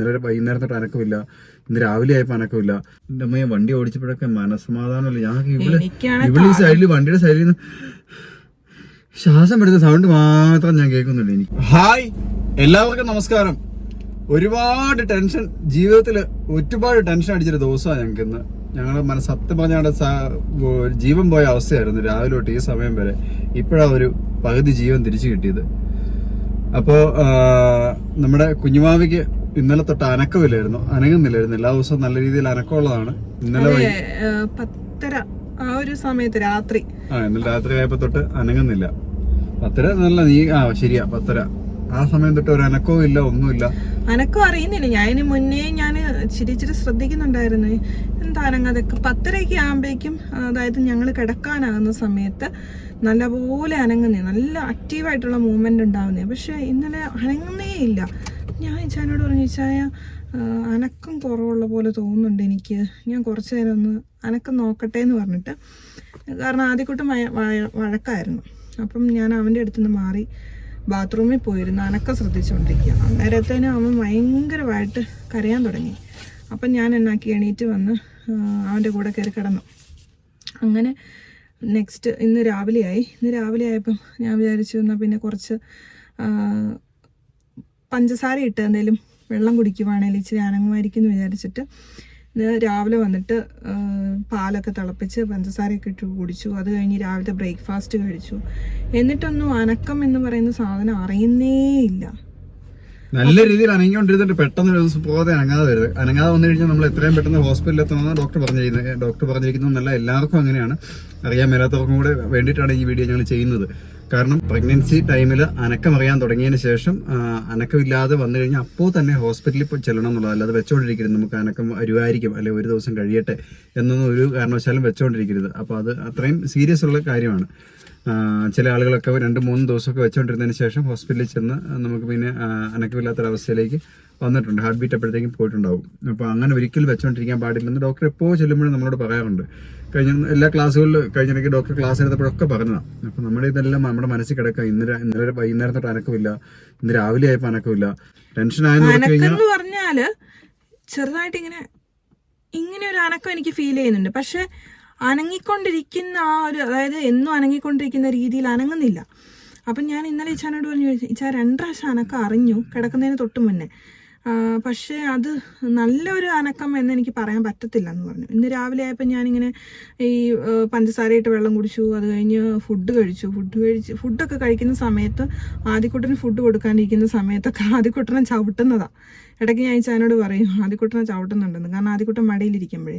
ഇന്നലെ വൈകുന്നേരം തൊട്ട് അനക്കമില്ല ഇന്ന് രാവിലെ ആയപ്പോ അനക്കമില്ല എന്റെ അമ്മയെ വണ്ടി ഓടിച്ചപ്പോഴൊക്കെ മനസ്സമാധാനമില്ല. ഞങ്ങൾക്ക് ഇവിടെ ഇവിടെ ഈ സൈഡിൽ വണ്ടിയുടെ സൈഡിൽ നിന്ന് ശ്വാസം എടുത്ത സൗണ്ട് മാത്രം ഞാൻ കേൾക്കുന്നുണ്ട് എനിക്ക്. ഹായ്. എല്ലാവർക്കും നമസ്കാരം. ഒരുപാട് ടെൻഷൻ. ജീവിതത്തിൽ ഒരുപാട് ടെൻഷൻ അടിച്ചൊരു ദിവസമാണ് ഞങ്ങൾക്ക് ഇന്ന്. ഞങ്ങൾ മനസ്സത്യം പറഞ്ഞ ഞങ്ങളുടെ ജീവൻ പോയ അവസ്ഥയായിരുന്നു രാവിലെ തൊട്ട് ഈ സമയം വരെ. ഇപ്പോഴാണ് ഒരു പകുതി ജീവൻ തിരിച്ചു കിട്ടിയത്. അപ്പോൾ നമ്മുടെ കുഞ്ഞുമാവിക്ക് ഇന്നലെ തൊട്ട് അനക്കമില്ലായിരുന്നു അനങ്ങുന്നില്ലായിരുന്നു. എല്ലാ ദിവസവും നല്ല രീതിയിൽ അനക്കമുള്ളതാണ്. ഇന്നലെ പത്തര ആ ഒരു സമയത്ത് രാത്രി. ആ ഇന്നലെ രാത്രി ആയപ്പോ തൊട്ട് അനങ്ങുന്നില്ല. പത്തര നല്ല നീ ആ ശരിയാ പത്തര. ആ സമയം തൊട്ട് ഒരു അനക്കവും ഇല്ല ഒന്നുമില്ല. അനക്കം അറിയുന്നില്ല. ഞാൻ ഇതിന് മുന്നേ ഞാൻ ഇച്ചിരി ഇച്ചിരി ശ്രദ്ധിക്കുന്നുണ്ടായിരുന്നു. എന്താ അനങ്ങാതൊക്കെ പത്തരയ്ക്ക് ആകുമ്പോഴേക്കും അതായത് ഞങ്ങൾ കിടക്കാനാകുന്ന സമയത്ത് നല്ലപോലെ അനങ്ങുന്നേ നല്ല ആക്റ്റീവായിട്ടുള്ള മൂവ്മെന്റ് ഉണ്ടാവുന്നേ. പക്ഷെ ഇന്നലെ അനങ്ങുന്നേ ഇല്ല. ഞാൻ ഇച്ചാനോട് പറഞ്ഞു ഇച്ചായ അനക്കം കുറവുള്ള പോലെ തോന്നുന്നുണ്ട് എനിക്ക്. ഞാൻ കുറച്ച് നേരം ഒന്ന് അനക്കം നോക്കട്ടെ എന്ന് പറഞ്ഞിട്ട്. കാരണം ആദ്യക്കൂട്ടം വഴക്കായിരുന്നു. അപ്പം ഞാൻ അവന്റെ അടുത്ത് നിന്ന് മാറി ബാത്റൂമിൽ പോയിരുന്നു അനക്കം ശ്രദ്ധിച്ചുകൊണ്ടിരിക്കുക അന്നേരത്തേനും അവൻ ഭയങ്കരമായിട്ട് കരയാൻ തുടങ്ങി. അപ്പം ഞാൻ എന്നാക്കി എണീറ്റ് വന്ന് അവന്റെ കൂടെ കയറി കിടന്നു. അങ്ങനെ നെക്സ്റ്റ് ഇന്ന് രാവിലെയായി. ഇന്ന് രാവിലെ ആയപ്പം ഞാൻ വിചാരിച്ചു എന്നാൽ പിന്നെ കുറച്ച് പഞ്ചസാര ഇട്ട് എന്തെങ്കിലും വെള്ളം കുടിക്കുവാണെങ്കിൽ ഇച്ചിരി അനങ്ങുമായിരിക്കും എന്ന് വിചാരിച്ചിട്ട് രാവിലെ വന്നിട്ട് പാലൊക്കെ തിളപ്പിച്ച് പഞ്ചസാരയൊക്കെ ഇട്ട് കുടിച്ചു. അത് കഴിഞ്ഞ് രാവിലത്തെ ബ്രേക്ക്ഫാസ്റ്റ് കഴിച്ചു. എന്നിട്ടൊന്നും അനക്കം എന്ന് പറയുന്ന സാധനം അറിയുന്നേ ഇല്ല. നല്ല രീതിയിൽ അനങ്ങിക്കൊണ്ടിരുന്നിട്ട് പെട്ടെന്ന് ഒരു ദിവസം പോകാതെ അനങ്ങാതെ വരുത് അനങ്ങാതെ വന്നു കഴിഞ്ഞാൽ നമ്മൾ എത്രയും പെട്ടെന്ന് ഹോസ്പിറ്റലിൽ എത്തണമെന്ന് ഡോക്ടർ പറഞ്ഞിരിക്കുന്നത് ഡോക്ടർ പറഞ്ഞിരിക്കുന്നതല്ല എല്ലാവർക്കും അങ്ങനെയാണ്. അറിയാൻ മേലാത്തവർക്കും കൂടെ വേണ്ടിയിട്ടാണ് ഈ വീഡിയോ ഞങ്ങൾ ചെയ്യുന്നത്. കാരണം പ്രഗ്നൻസി ടൈമിൽ അനക്കം അറിയാൻ തുടങ്ങിയതിന് ശേഷം അനക്കമില്ലാതെ വന്നു കഴിഞ്ഞാൽ അപ്പോൾ തന്നെ ഹോസ്പിറ്റലിൽ പോയി ചെല്ലണം എന്നുള്ളത്. അല്ലാതെ വെച്ചോണ്ടിരിക്കരുത്. നമുക്ക് അനക്കം വരുമായിരിക്കും അല്ലെങ്കിൽ ഒരു ദിവസം കഴിയട്ടെ എന്നൊന്നും ഒരു കാരണവശാലും വെച്ചോണ്ടിരിക്കരുത്. അപ്പോൾ അത് അത്രയും സീരിയസ് ഉള്ള കാര്യമാണ്. ചില ആളുകളൊക്കെ രണ്ട് മൂന്ന് ദിവസമൊക്കെ വെച്ചുകൊണ്ടിരുന്നതിന് ശേഷം ഹോസ്പിറ്റലിൽ ചെന്ന് നമുക്ക് പിന്നെ അനക്കമില്ലാത്തൊരവസ്ഥയിലേക്ക് വന്നിട്ടുണ്ട്. ഹാർട്ട് ബീറ്റ് അപ്പോഴത്തേക്കും പോയിട്ടുണ്ടാവും. അപ്പോൾ അങ്ങനെ ഒരിക്കലും വെച്ചുകൊണ്ടിരിക്കാൻ പാടില്ലെന്ന് ഡോക്ടർ എപ്പോൾ ചെല്ലുമ്പോഴും നമ്മളോട് പറയാറുണ്ട്. കഴിഞ്ഞ എല്ലാ ക്ലാസ്സുകളിലും കഴിഞ്ഞിടയ്ക്ക് ഡോക്ടർ ക്ലാസ് എടുത്തപ്പോഴൊക്കെ പറഞ്ഞതാണ് അപ്പം നമ്മുടെ ഇതെല്ലാം നമ്മുടെ മനസ്സിൽ കിടക്കുക ഇന്ന് ഇന്നലെ വൈകുന്നേരം തൊട്ട് അനക്കമില്ല. ഇന്ന് രാവിലെ ആയപ്പോൾ അനക്കമില്ല. എന്ന് പറഞ്ഞാൽ ചെറുതായിട്ട് ഇങ്ങനെ ഇങ്ങനെ ഒരു അനക്കം എനിക്ക് ഫീൽ ചെയ്യുന്നുണ്ട്. പക്ഷെ അനങ്ങിക്കൊണ്ടിരിക്കുന്ന ആ ഒരു അതായത് എന്നും അനങ്ങിക്കൊണ്ടിരിക്കുന്ന രീതിയിൽ അനങ്ങുന്നില്ല. അപ്പം ഞാൻ ഇന്നലെ ഇച്ചാനോട് പറഞ്ഞു ഇച്ചാ രണ്ടു പ്രാവശ്യം അനക്കം അറിഞ്ഞു. കിടക്കുന്നതിന് തൊട്ട് മുന്നേ. പക്ഷേ അത് നല്ലൊരു അനക്കം എന്ന് എനിക്ക് പറയാൻ പറ്റത്തില്ല എന്ന് പറഞ്ഞു. ഇന്ന് രാവിലെ ആയപ്പോൾ ഞാനിങ്ങനെ ഈ പഞ്ചസാരയിട്ട് വെള്ളം കുടിച്ചു അത് കഴിഞ്ഞ് ഫുഡ് കഴിച്ചു. ഫുഡ് കഴിച്ച് ഫുഡൊക്കെ കഴിക്കുന്ന സമയത്ത് ആദ്യക്കുട്ടന് ഫുഡ് കൊടുക്കാണ്ടിരിക്കുന്ന സമയത്തൊക്കെ ആദ്യക്കുട്ടനെ ചവിട്ടുന്നതാണ് ഇടയ്ക്ക് ഞാൻ ചാനോട് പറയും ആദ്യക്കുട്ടനെ ചവിട്ടുന്നുണ്ടെന്ന്. കാരണം ആദ്യക്കുട്ടൻ മടിയിലിരിക്കുമ്പോഴേ.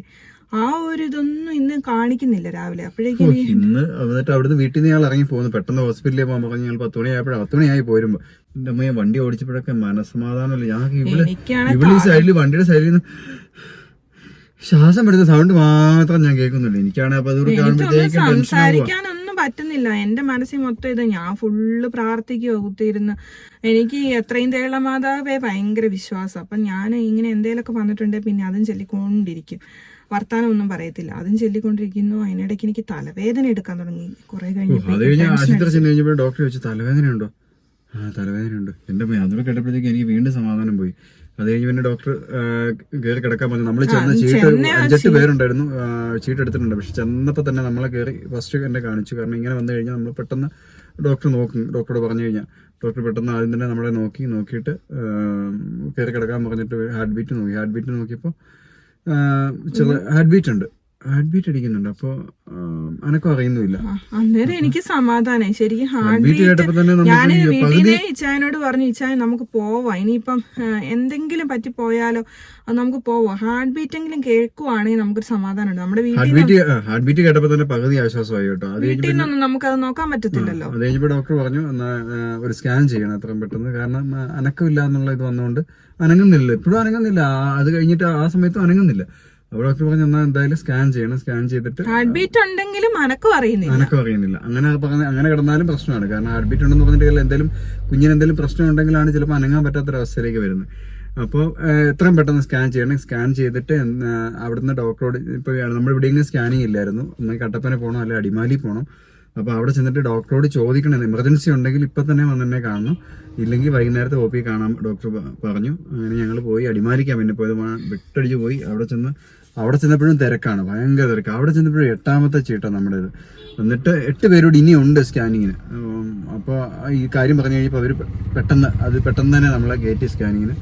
ആ ഒരു ഇതൊന്നും ഇന്ന് കാണിക്കുന്നില്ല രാവിലെ. അപ്പോഴേക്കും ഇന്ന് എന്നിട്ട് അവിടുന്ന് വീട്ടിൽ നിന്ന് ഇറങ്ങി പോകുന്നു. പെട്ടെന്ന് ഹോസ്പിറ്റലിൽ പോകാൻ പറഞ്ഞ്. ഞങ്ങൾ പത്ത് മണിയായപ്പോഴും പത്ത് മണിയായി പോരുമ്പോ. എന്റെ അമ്മയെ വണ്ടി ഓടിച്ചപ്പോഴൊക്കെ മനസ്സമാധാനമല്ല. ഞാൻ ഇവിടെ ഇവിടെ ഈ സൈഡിൽ വണ്ടിയുടെ സൈഡിൽ നിന്ന് ശ്വാസം എടുത്ത സൗണ്ട് മാത്രം ഞാൻ കേൾക്കുന്നുള്ളൂ എനിക്കാണ് അപ്പൊ എനിക്കൊന്നും കാണുമ്പോഴത്തേക്കും ടെൻഷൻ പറ്റുന്നില്ല. എന്റെ മനസ്സിൽ മൊത്തം ഇത് ഞാൻ ഫുള്ള് പ്രാർത്ഥിക്കുക കുത്തിയിരുന്ന്. എനിക്ക് എത്രയും തേള മാതാവേ ഭയങ്കര വിശ്വാസം. അപ്പൊ ഞാൻ ഇങ്ങനെ എന്തേലൊക്കെ വന്നിട്ടുണ്ടെങ്കിൽ പിന്നെ അതും ചൊല്ലിക്കൊണ്ടിരിക്കും. വർത്താനം ഒന്നും പറയത്തില്ല. അതും ചൊല്ലിക്കൊണ്ടിരിക്കുന്നു. അതിനിടയ്ക്ക് എനിക്ക് തലവേദന എടുക്കാൻ തുടങ്ങി. കുറെ കഴിഞ്ഞു ഡോക്ടറെ വെച്ച് കഴിഞ്ഞപ്പോൾ ഡോക്ടർ ചോദിച്ചു തലവേദന ഉണ്ടോ ആ തലവേദന ഉണ്ട് എന്റെ അതൊക്കെ കേട്ടപ്പോഴത്തേക്ക് എനിക്ക് വീണ്ടും സമാധാനം പോയി. അത് കഴിഞ്ഞ് പിന്നെ ഡോക്ടർ കയറി കിടക്കാൻ പറഞ്ഞു. നമ്മൾ ചെന്ന ചീട്ട് അഞ്ചെട്ട് പേരുണ്ടായിരുന്നു. ചീട്ട് എടുത്തിട്ടുണ്ട്. പക്ഷെ ചെന്നപ്പോൾ തന്നെ നമ്മളെ കയറി ഫസ്റ്റ് എന്നെ കാണിച്ചു. കാരണം ഇങ്ങനെ വന്നു കഴിഞ്ഞാൽ നമ്മൾ പെട്ടെന്ന് ഡോക്ടർ നോക്കും. ഡോക്ടറോട് പറഞ്ഞു കഴിഞ്ഞാൽ ഡോക്ടർ പെട്ടെന്ന് ആദ്യം തന്നെ നമ്മളെ നോക്കി നോക്കിയിട്ട് കയറി കിടക്കാൻ പറഞ്ഞിട്ട് ഹാർട്ട് ബീറ്റ് നോക്കി. ഹാർട്ട് ബീറ്റ് നോക്കിയപ്പോൾ ചെറിയ ഹാർട്ട് ബീറ്റ് ഉണ്ട്. ഹാർട്ട് ബീറ്റ് അടിക്കുന്നുണ്ട്. അപ്പോൾ അനക്കം അറിയുന്നില്ല അന്നേരം എനിക്ക് സമാധാനായി. ശരിക്കും ഹാർട്ട് ബീറ്റ് നമുക്ക് ഞാൻ നിന്ന് ഇച്ചായനോട് പറഞ്ഞു ഇച്ചായ നമുക്ക് പോവാം. ഇനിയിപ്പം എന്തെങ്കിലും പറ്റി പോയാലോ അത് നമുക്ക് പോവാം. ഹാർട്ട് ബീറ്റ് എങ്കിലും കേൾക്കുവാണെങ്കിൽ നമുക്കൊരു സമാധാനം നമ്മുടെ വീട്ടിൽ ഹാർട്ട് ബീറ്റ് ഹാർട്ട് ബീറ്റ് കേട്ടപ്പോൾ തന്നെ പകുതി ആശ്വാസമായി കേട്ടോ. അത് വീട്ടിൽ നിന്നൊന്നും നമുക്കത് നോക്കാൻ പറ്റത്തില്ലല്ലോ. അത് കഴിഞ്ഞപ്പോൾ ഡോക്ടർ പറഞ്ഞു ഒരു സ്കാൻ ചെയ്യണം എത്രയും പെട്ടെന്ന്. കാരണം അനക്കമില്ല എന്നുള്ള ഇത് വന്നുകൊണ്ട് അനങ്ങുന്നില്ല. ഇപ്പോഴും അനങ്ങുന്നില്ല. അത് കഴിഞ്ഞിട്ട് ആ സമയത്തും അനങ്ങുന്നില്ല. ഡോക്ടർ പറഞ്ഞു എന്നാൽ എന്തായാലും സ്കാൻ ചെയ്യണം സ്കാൻ ചെയ്തിട്ട് ഹാർട്ട് ബീറ്റ് ഉണ്ടെങ്കിലും അനക്കം അറിയുന്നില്ല. അനക്കം അറിയുന്നില്ല. അങ്ങനെ പറഞ്ഞ അങ്ങനെ കിടന്നാലും പ്രശ്നമാണ്. കാരണം ഹാർട്ട് ബീറ്റ് ഉണ്ടെന്ന് പറഞ്ഞിട്ട്. എന്തെങ്കിലും കുഞ്ഞിന് എന്തെങ്കിലും പ്രശ്നം ഉണ്ടെങ്കിലാണ് ചിലപ്പോൾ അനങ്ങാൻ പറ്റാത്ത പറ്റാത്തൊരവസ്ഥയിലേക്ക് വരുന്നത്. അപ്പോൾ എത്രയും പെട്ടെന്ന് സ്കാൻ ചെയ്യണം. സ്കാൻ ചെയ്തിട്ട് അവിടുന്ന് ഡോക്ടറോട് ഇപ്പോൾ നമ്മൾ ഇവിടെ ഇങ്ങനെ സ്കാനിങ് ഇല്ലായിരുന്നു. ഒന്ന് കട്ടപ്പന പോകണം അല്ലെങ്കിൽ അടിമാലി പോകണം അപ്പോൾ അവിടെ ചെന്നിട്ട് ഡോക്ടറോട് ചോദിക്കണം എമർജൻസി ഉണ്ടെങ്കിൽ ഇപ്പം തന്നെ വന്ന് തന്നെ കാണണം. ഇല്ലെങ്കിൽ വൈകുന്നേരത്തെ ഒ പി കാണാൻ ഡോക്ടർ പറഞ്ഞു. അങ്ങനെ ഞങ്ങൾ പോയി അടിമാലിക്കാൻ പിന്നെ പോയത്. വെട്ടടിച്ച് പോയി. അവിടെ ചെന്ന് അവിടെ ചെന്നപ്പോഴും തിരക്കാണ് ഭയങ്കര തിരക്ക്. അവിടെ ചെന്നപ്പോഴും എട്ടാമത്തെ ചീട്ടാണ് നമ്മുടേത് എന്നിട്ട് എട്ട് പേരോട് ഇനിയുണ്ട് സ്കാനിങ്ങിന്. അപ്പോൾ ഈ കാര്യം പറഞ്ഞു കഴിഞ്ഞപ്പോൾ അവർ പെട്ടെന്ന് അത് പെട്ടെന്ന് തന്നെ നമ്മളെ കയറ്റി സ്കാനിങ്ങിന്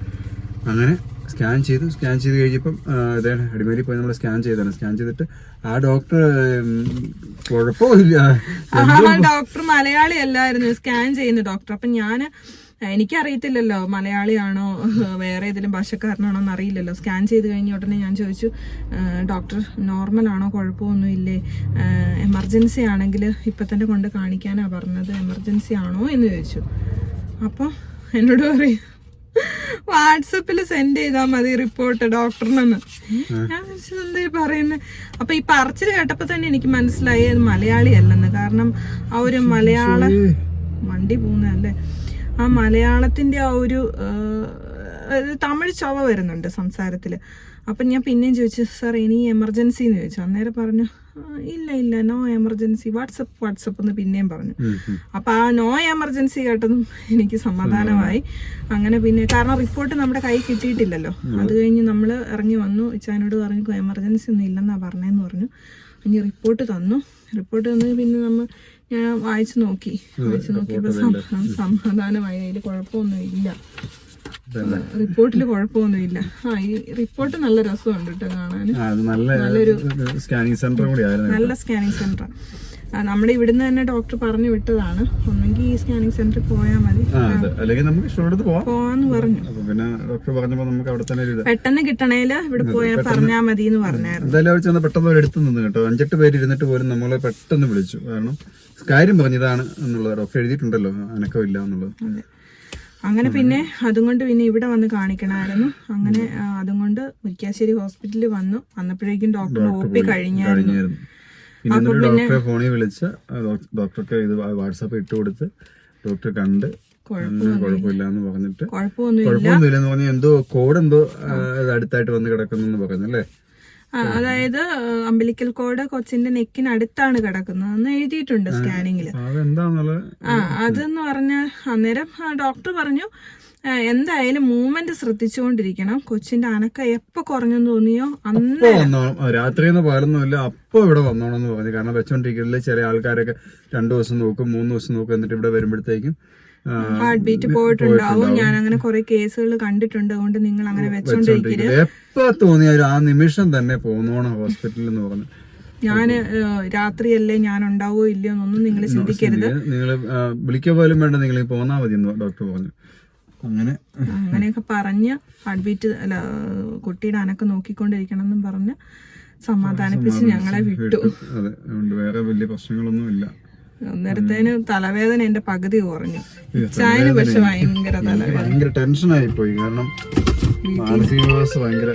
അങ്ങനെ സ്കാൻ ചെയ്തു. സ്കാൻ ചെയ്ത് കഴിഞ്ഞപ്പം ഇതേ അടിമേലി പോയി നമ്മൾ സ്കാൻ ചെയ്താണ് സ്കാൻ ചെയ്തിട്ട് ആ ഡോക്ടർ കുഴപ്പമില്ല. ഡോക്ടർ മലയാളി അല്ലായിരുന്നു സ്കാൻ ചെയ്യുന്ന ഡോക്ടർ. അപ്പം ഞാൻ എനിക്കറിയത്തില്ലല്ലോ മലയാളിയാണോ വേറെ ഏതെങ്കിലും ഭാഷക്കാരനാണോ എന്ന് അറിയില്ലല്ലോ സ്കാൻ ചെയ്ത് കഴിഞ്ഞ ഉടനെ ഞാൻ ചോദിച്ചു ഡോക്ടർ നോർമൽ ആണോ കുഴപ്പമൊന്നും ഇല്ലേ എമർജൻസി ആണെങ്കിൽ ഇപ്പം തന്നെ കൊണ്ട് കാണിക്കാനാണ് പറഞ്ഞത് എമർജൻസി ആണോ എന്ന് ചോദിച്ചു. അപ്പോൾ എന്നോട് പറയും വാട്സപ്പിൽ സെൻഡ് ചെയ്താൽ മതി റിപ്പോർട്ട് ഡോക്ടറിനെന്ന്. ഞാൻ എന്താ പറയുന്നത് അപ്പൊ ഈ പറച്ചിൽ കേട്ടപ്പോ തന്നെ എനിക്ക് മനസ്സിലായി അത് മലയാളി അല്ലെന്ന് കാരണം ആ ഒരു മലയാള വണ്ടി പോകുന്നതല്ലേ? ആ മലയാളത്തിന്റെ ആ ഒരു തമിഴ് ചൊവ വരുന്നുണ്ട് സംസാരത്തിൽ അപ്പൊ ഞാൻ പിന്നെയും ചോദിച്ചു സാർ ഇനി എമർജൻസി എന്ന് ചോദിച്ചു. അന്നേരം പറഞ്ഞു ഇല്ല ഇല്ല നോ എമർജൻസി. വാട്സപ്പ് വാട്സപ്പ് എന്ന് പിന്നെയും പറഞ്ഞു. അപ്പൊ ആ നോ എമർജൻസി കേട്ടതും എനിക്ക് സമാധാനമായി. അങ്ങനെ പിന്നെ കാരണം റിപ്പോർട്ട് നമ്മുടെ കൈ കിട്ടിയിട്ടില്ലല്ലോ. അത് കഴിഞ്ഞ് നമ്മൾ ഇറങ്ങി വന്നു. ഇച്ചാനോട് പറഞ്ഞു എമർജൻസി ഒന്നും ഇല്ലെന്നാ പറഞ്ഞതെന്ന് പറഞ്ഞു. ഇനി റിപ്പോർട്ട് തന്നു. റിപ്പോർട്ട് തന്നു പിന്നെ നമ്മ ഞാൻ വായിച്ചു നോക്കി. വായിച്ചു സമ- സമാധാനമായി. അതിൽ കുഴപ്പമൊന്നും ഇല്ല റിപ്പോർട്ടിൽ കുഴപ്പമൊന്നുമില്ല. ആ ഈ റിപ്പോർട്ട് നല്ല രസമുണ്ട് കേട്ടോ കാണാൻ നല്ലൊരു നല്ല സ്കാനിങ് സെന്റർ കൂടി നല്ല സ്കാനിങ് സെന്റർ നമ്മുടെ ഇവിടുന്ന് തന്നെ ഡോക്ടർ പറഞ്ഞു വിട്ടതാണ്. ഒന്നെങ്കിൽ ഈ സ്കാനിങ് സെന്ററിൽ പോയാൽ മതി. അല്ലെങ്കിൽ നമുക്ക് പോവാന്ന് പറഞ്ഞു. പിന്നെ ഡോക്ടർ പറഞ്ഞപ്പോ നമുക്ക് അവിടെ തന്നെ പെട്ടെന്ന് കിട്ടണേൽ ഇവിടെ പോയാൽ പറഞ്ഞാൽ മതി എന്ന് പറഞ്ഞായിരുന്നു. എന്തായാലും അവർ ചെന്ന് പെട്ടെന്ന് എടുത്തു നിന്ന് കേട്ടോ. അഞ്ചെട്ട് പേര് ഇരുന്നിട്ട് പോലും നമ്മളെ പെട്ടെന്ന് വിളിച്ചു. കാരണം കാര്യം പറഞ്ഞതാണ് എന്നുള്ളത് ഡോക്ടർ എഴുതിയിട്ടുണ്ടല്ലോ. അനക്കമില്ല എന്നുള്ളത്. അങ്ങനെ പിന്നെ അതും കൊണ്ട് പിന്നെ ഇവിടെ വന്ന് കാണിക്കണമായിരുന്നു. അങ്ങനെ അതും കൊണ്ട് മുരിക്കാശ്ശേരി ഹോസ്പിറ്റലിൽ വന്നു. വന്നപ്പോഴേക്കും ഡോക്ടർ ഒ പി കഴിഞ്ഞായിരുന്നു. പിന്നെ ഡോക്ടറെ ഫോണിൽ വിളിച്ച് ഡോക്ടർക്ക് ഇത് വാട്സാപ്പ് ഇട്ട് കൊടുത്ത് ഡോക്ടർ കണ്ട് കുഴപ്പമില്ല എന്ന് പറഞ്ഞിട്ട് കുഴപ്പമൊന്നും കുഴപ്പമൊന്നുമില്ല. എന്ന് പറഞ്ഞാൽ എന്തോ കോഡ് എന്തോ അടുത്തായിട്ട് വന്ന് കിടക്കുന്നു പറഞ്ഞല്ലേ അതായത് അമ്പലിക്കൽ കോട് കൊച്ചിന്റെ നെക്കിന് അടുത്താണ് കിടക്കുന്നത്. എന്ന് എഴുതിയിട്ടുണ്ട് സ്കാനിങ്ങിൽ ആ അതെന്ന് പറഞ്ഞ അന്നേരം ഡോക്ടർ പറഞ്ഞു എന്തായാലും മൂവ്മെന്റ് ശ്രദ്ധിച്ചുകൊണ്ടിരിക്കണം. കൊച്ചിന്റെ അനക്ക എപ്പോ കുറഞ്ഞെന്ന് തോന്നിയോ? അന്ന് രാത്രി പാലൊന്നുമില്ല. അപ്പൊ ഇവിടെ വന്നോണെന്ന് പറഞ്ഞു. കാരണം വെച്ചോണ്ടിരിക്കുന്നില്ല ചില ആൾക്കാരൊക്കെ രണ്ടു ദിവസം നോക്കും മൂന്ന് ദിവസം നോക്കും എന്നിട്ട് ഇവിടെ വരുമ്പോഴത്തേക്കും ഹാർട്ട് ബീറ്റ് പോയിട്ടുണ്ടാവും. ഞാൻ അങ്ങനെ കുറെ കേസുകൾ കണ്ടിട്ടുണ്ട്. അതുകൊണ്ട് നിങ്ങൾ അങ്ങനെ വെച്ചോണ്ടിരിക്കരുത്. എപ്പോ തോന്നിയാലും ആ നിമിഷം തന്നെ പോന്നോണം ഹോസ്പിറ്റലിൽ എന്ന് പറഞ്ഞു. ഞാൻ രാത്രി രാത്രിയല്ലേ ഞാൻ ഉണ്ടാവോ ഇല്ലയോ എന്നൊന്നും നിങ്ങൾ ചിന്തിക്കരുത്. നിങ്ങൾ വിളിക്കുക പോലും വേണ്ട. നിങ്ങൾ പോന്നാ മതി ഡോക്ടർ പറഞ്ഞു. അങ്ങനെ. അങ്ങനെയൊക്കെ പറഞ്ഞ് ഹാർട്ട് ബീറ്റ് അല്ല കുട്ടിയുടെ അനക്ക് നോക്കിക്കൊണ്ടിരിക്കണം എന്നും പറഞ്ഞ് സമാധാനിപ്പിച്ച് ഞങ്ങളെ വിട്ടു. അതെ വേറെ വലിയ പ്രശ്നങ്ങളൊന്നും ഇല്ല. അന്നേരത്തേന് തലവേദന എന്റെ പകുതി കുറഞ്ഞു. ചായന് പക്ഷെ ഭയങ്കര ഭയങ്കര ടെൻഷനായി പോയി കാരണം മാനസിക വ്യവസ്ഥ ഭയങ്കര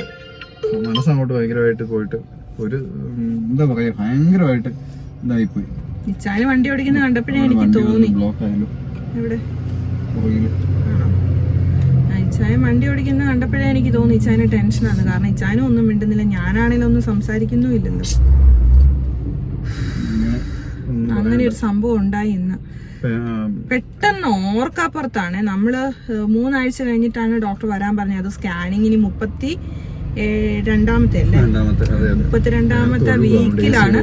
മനസ്സങ്ങോട്ട് ഭയങ്കരമായിട്ട് പോയിട്ട് ഒരു എന്താ പറയാ ഭയങ്കരമായിട്ട് ഇതായി പോയി ഇച്ചാന് വണ്ടി ഓടിക്കുന്ന കണ്ടപ്പോഴേ എനിക്ക് തോന്നി. എവിടെ? ഇച്ചായൻ വണ്ടി ഓടിക്കുന്ന കണ്ടപ്പോഴേ എനിക്ക് തോന്നി ഇച്ചാന് ടെൻഷനാണ്. കാരണം ഇച്ചാനും ഒന്നും മിണ്ടുന്നില്ല. ഞാനാണെങ്കിലും ഒന്നും സംസാരിക്കുന്നുമില്ലല്ലോ അങ്ങനെ ഒരു സംഭവം ഉണ്ടായി ഇന്ന്. പെട്ടെന്ന് ഓർക്കാപ്പുറത്താണ്. നമ്മൾ മൂന്നാഴ്ച കഴിഞ്ഞിട്ടാണ് ഡോക്ടർ വരാൻ പറഞ്ഞത്. അത് സ്കാനിങ്ങിന് മുപ്പത്തി രണ്ടാമത്തെ അല്ലേ? മുപ്പത്തിരണ്ടാമത്തെ വീക്കിലാണ്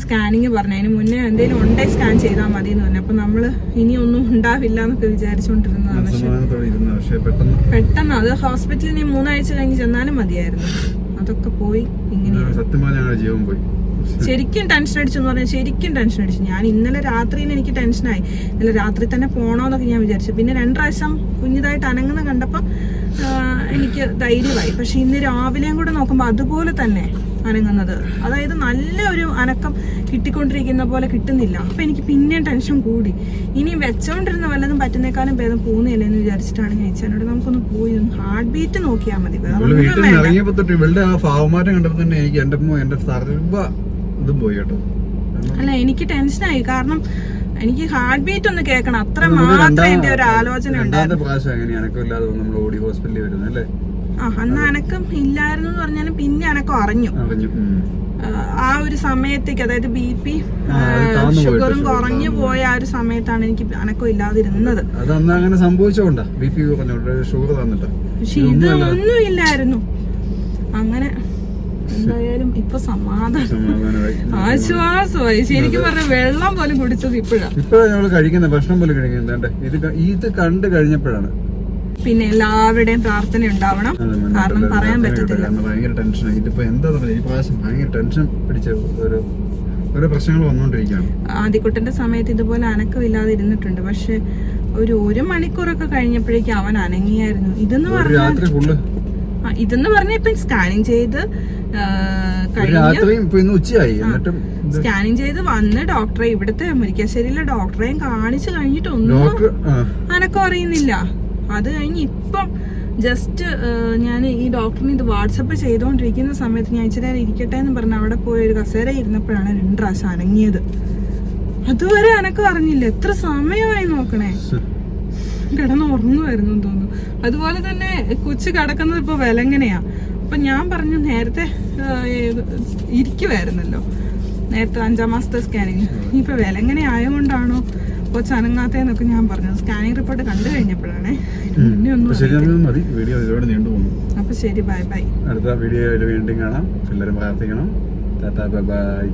സ്കാനിങ് പറഞ്ഞു അതിന് മുന്നേ എന്തെങ്കിലും ഉണ്ടേ സ്കാൻ ചെയ്താൽ മതി എന്ന് പറഞ്ഞു. അപ്പൊ നമ്മൾ ഇനി ഒന്നും ഉണ്ടാവില്ല എന്നൊക്കെ വിചാരിച്ചോണ്ടിരുന്നതാണ് പക്ഷെ പെട്ടെന്ന് അത് ഹോസ്പിറ്റലിൽ മൂന്നാഴ്ച കഴിഞ്ഞ് ചെന്നാലും മതിയായിരുന്നു. അതൊക്കെ പോയി ഇങ്ങനെ. സത്യം ജീവൻ പോയി. ശരിക്കും ടെൻഷൻ അടിച്ചു എന്ന് പറഞ്ഞാൽ ശരിക്കും ടെൻഷൻ അടിച്ചു. ഞാൻ ഇന്നലെ രാത്രിയിൽ എനിക്ക് ടെൻഷനായി ഇന്നലെ രാത്രി തന്നെ പോണോന്നൊക്കെ ഞാൻ വിചാരിച്ചു. പിന്നെ രണ്ട് പ്രാവശ്യം കുഞ്ഞിതായിട്ട് അനങ്ങുന്ന കണ്ടപ്പോൾ എനിക്ക് ധൈര്യമായി. പക്ഷെ ഇന്ന് രാവിലെയും കൂടെ നോക്കുമ്പോൾ അതുപോലെ തന്നെ അനങ്ങുന്നത്. അതായത് നല്ല ഒരു അനക്കം കിട്ടിക്കൊണ്ടിരിക്കുന്ന പോലെ കിട്ടുന്നില്ല. അപ്പൊ എനിക്ക് പിന്നെയും ടെൻഷൻ കൂടി. ഇനി വെച്ചോണ്ടിരുന്ന വല്ലതും പറ്റുന്നേക്കാളും ഭേദം പോകുന്നില്ല എന്ന് വിചാരിച്ചിട്ടാണ് ഞാൻ ചേച്ചനോട് നമുക്കൊന്ന് പോയി ഹാർട്ട് ബീറ്റ് നോക്കിയാൽ മതി. ഇറങ്ങിയപ്പോ തൊട്ട് ഇവളുടെ ആ ഭാവമാറ്റം കണ്ടപ്പോ തന്നെ എനിക്ക് എന്റെ അമ്മ എന്റെ സർവ ഇതും പോയി കേട്ടോ. കാരണം അല്ല എനിക്ക് ടെൻഷനായി കാരണം എനിക്ക് ഹാർട്ട് ബീറ്റ് ഒന്ന് കേൾക്കണം. അത്ര മാത്രം മാത്രമേ എന്റെ ഒരു ആലോചന ഉണ്ടായിരുന്നു പ്രാവശ്യം നമ്മൾ ഓടി ഹോസ്പിറ്റലിൽ വരുന്നത് അല്ലേ? ആ അന്ന് അനക്കം ഇല്ലായിരുന്നു എന്ന് പറഞ്ഞാലും പിന്നെ അനക്കം അറിഞ്ഞു. ആ ഒരു സമയത്തേക്ക് അതായത് ബി പി ഷുഗറും കുറഞ്ഞു പോയ ആ ഒരു സമയത്താണ് എനിക്ക് അനക്കം ഇല്ലാതിരുന്നത്. അങ്ങനെ സംഭവിച്ചോണ്ടാ ബി പി ഷുഗർ പക്ഷെ ഇത് ഒന്നും ഇല്ലായിരുന്നു അങ്ങനെ എന്തായാലും ഇപ്പൊ സമാധാനം. ആശ്വാസമായി. ശരിക്കും പറഞ്ഞ വെള്ളം പോലും കുടിച്ചത് ഇപ്പോഴാണ് ഇപ്പോഴാണ് ഞങ്ങൾ കഴിക്കുന്ന ഭക്ഷണം പോലും കഴിക്കുന്നത് ഇത് ഇത് കണ്ടു കഴിഞ്ഞപ്പോഴാണ്. പിന്നെ എല്ലാവരുടെയും പ്രാർത്ഥന ഉണ്ടാവണം. കാരണം പറയാൻ പറ്റത്തില്ല. ഭയങ്കര ടെൻഷനായി ഇതിപ്പോ എന്താ പറയുക ഈ പ്രാവശ്യം ഭയങ്കര ടെൻഷൻ പിടിച്ച ഒരു ഓരോ പ്രശ്നങ്ങൾ വന്നുകൊണ്ടിരിക്കുകയാണ് ആദ്യക്കുട്ടന്റെ സമയത്ത് ഇതുപോലെ അനക്കമില്ലാതെ ഇരുന്നിട്ടുണ്ട് പക്ഷെ ഒരു ഒരു മണിക്കൂറൊക്കെ കഴിഞ്ഞപ്പോഴേക്കും അവൻ അനങ്ങിയായിരുന്നു. ഇതെന്ന് പറഞ്ഞാൽ ഇതെന്ന് പറഞ്ഞ ഇപ്പൊ സ്കാനിങ് ചെയ്ത് ഉച്ചയായി. എന്നിട്ടും സ്കാനിങ് ചെയ്ത് വന്ന് ഡോക്ടറെ ഇവിടുത്തെ മുരിക്കാശ്ശേരിയിലെ ഡോക്ടറെയും കാണിച്ചു കഴിഞ്ഞിട്ടൊന്നും അനക്കം അറിയുന്നില്ല. അത് കഴിഞ്ഞ് ഇപ്പം ജസ്റ്റ് ഞാൻ ഈ ഡോക്ടറിന് ഇത് വാട്സപ്പ് ചെയ്തുകൊണ്ടിരിക്കുന്ന സമയത്ത് ഞാൻ ഇച്ചിരി നേരം ഇരിക്കട്ടെ എന്ന് പറഞ്ഞ് അവിടെ പോയി ഒരു കസേര ഇരുന്നപ്പോഴാണ് രണ്ട് പ്രാവശ്യം അനങ്ങിയത്. അതുവരെ അനക്കം അറിഞ്ഞില്ല. എത്ര സമയമായി നോക്കണേ. കിടന്ന് ഉറങ്ങുമായിരുന്നു തോന്നുന്നു. അതുപോലെ തന്നെ കൊച്ചു കിടക്കുന്നത് ഇപ്പൊ വിലങ്ങനെയാ. അപ്പൊ ഞാൻ പറഞ്ഞു നേരത്തെ ഇരിക്കുമായിരുന്നല്ലോ നേരത്തെ അഞ്ചാം മാസത്തെ സ്കാനിങ് ഇനിയിപ്പോൾ വില എങ്ങനെ ആയതുകൊണ്ടാണോ കൊച്ചു അനങ്ങാത്തേന്നൊക്കെ ഞാൻ പറഞ്ഞു. സ്കാനിങ് റിപ്പോർട്ട് കണ്ടു കഴിഞ്ഞപ്പോഴാണേ. അപ്പൊ ശരി ബൈ ബൈ. അടുത്ത വീഡിയോ വീണ്ടും കാണാം. എല്ലാവരും പ്രാർത്ഥിക്കണം. Tata bye bye.